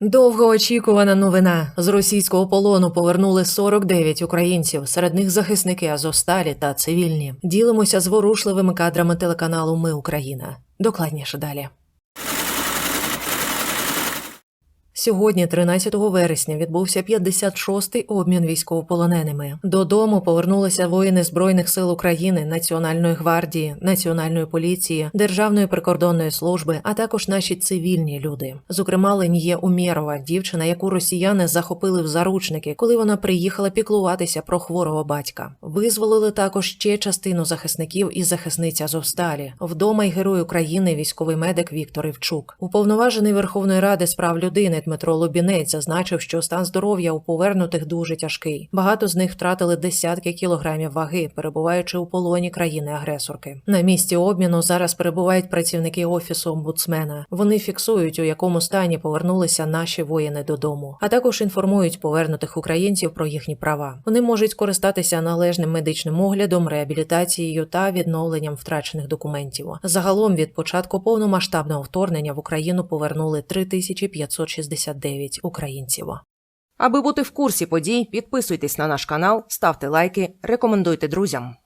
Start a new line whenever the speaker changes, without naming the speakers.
Довгоочікувана новина з російського полону повернули 49 українців, серед них захисники Азовсталі та цивільні. Ділимося зворушливими кадрами телеканалу Ми Україна. Докладніше далі. Сьогодні, 13 вересня, відбувся 56-й обмін військовополоненими. Додому повернулися воїни Збройних сил України, Національної гвардії, Національної поліції, Державної прикордонної служби, а також наші цивільні люди. Зокрема, Леніє Умєрова, дівчина, яку росіяни захопили в заручники, коли вона приїхала піклуватися про хворого батька. Визволили також ще частину захисників і захисниць Азовсталі. Вдома й герой України, військовий медик Віктор Івчук. Уповноважений Верховної Ради з прав людини Дмитро Лубінець зазначив, що стан здоров'я у повернутих дуже тяжкий. Багато з них втратили десятки кілограмів ваги, перебуваючи у полоні країни-агресорки. На місці обміну зараз перебувають працівники офісу омбудсмена. Вони фіксують, у якому стані повернулися наші воїни додому, а також інформують повернутих українців про їхні права. Вони можуть скористатися належним медичним оглядом, реабілітацією та відновленням втрачених документів. Загалом від початку повномасштабного вторгнення в Україну повернули 3569 українців.
Аби бути в курсі подій, підписуйтесь на наш канал, ставте лайки, рекомендуйте друзям.